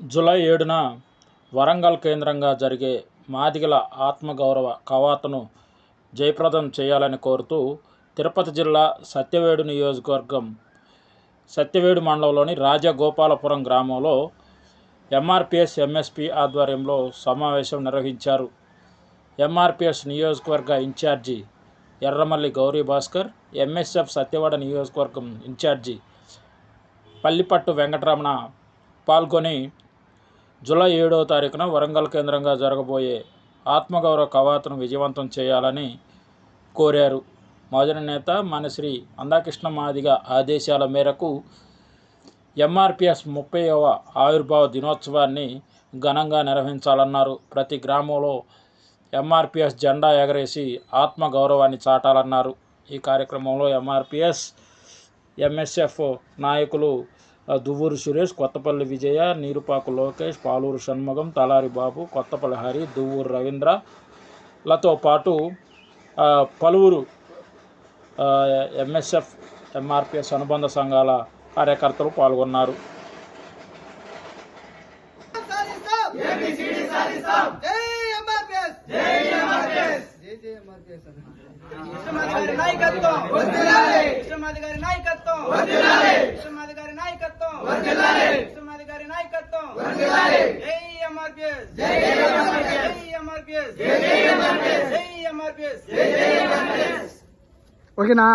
July ఏడున వరంగల్ కేంద్రంగా జరిగే మాదిగల ఆత్మగౌరవ కవాతును జయప్రదం చేయాలని కోరుతూ తిరుపతి జిల్లా సత్యవేడు నియోజకవర్గం సత్యవేడు మండలంలోని రాజగోపాలపురం గ్రామంలో ఎంఆర్పిఎస్ ఎంఎస్పి ఆధ్వర్యంలో సమావేశం నిర్వహించారు. ఎంఆర్పిఎస్ నియోజకవర్గ ఇన్ఛార్జి ఎర్రమల్లి గౌరీ భాస్కర్ ఎంఎస్ఎఫ్ సత్యవాడ నియోజకవర్గం ఇన్ఛార్జి పల్లిపట్టు వెంకటరమణ పాల్గొని జూలై ఏడవ తారీఖున వరంగల్ కేంద్రంగా జరగబోయే ఆత్మగౌరవ కవాతును విజయవంతం చేయాలని కోరారు. మోజన నేత మనశ్రీ అందాకృష్ణ మాదిగ ఆదేశాల మేరకు ఎంఆర్పిఎస్ ముప్పైవ ఆవిర్భావ దినోత్సవాన్ని ఘనంగా నిర్వహించాలన్నారు. ప్రతి గ్రామంలో ఎంఆర్పిఎస్ జెండా ఎగరేసి ఆత్మగౌరవాన్ని చాటాలన్నారు. ఈ కార్యక్రమంలో ఎంఆర్పిఎస్ ఎంఎస్ఎఫ్ నాయకులు దువ్వూరు సురేష్ కొత్తపల్లి విజయ నీరుపాకు లోకేష్ పాలూరు షణ్ముగం తలారి బాబు కొత్తపల్లి హరి దువ్వూరు రవీంద్రలతో పాటు పలువురు ఎంఎస్ఎఫ్ ఎంఆర్పిఎస్ అనుబంధ సంఘాల కార్యకర్తలు పాల్గొన్నారు. నాయకత్వం వర్ధిల్లాలి కృష్ణమాది గారి నాయకత్వం వర్ధిల్లాలి కృష్ణమాది గారి నాయకత్వం వర్ధిల్లాలి కృష్ణమాది గారి నాయకత్వం వర్ధిల్లాలి జై ఎంఆర్పిఎస్ జై ఎంఆర్పిఎస్ జై ఎంఆర్పిఎస్ జై ఎంఆర్పిఎస్ జై ఎంఆర్పిఎస్ జై ఎంఆర్పిఎస్ ఓకేనా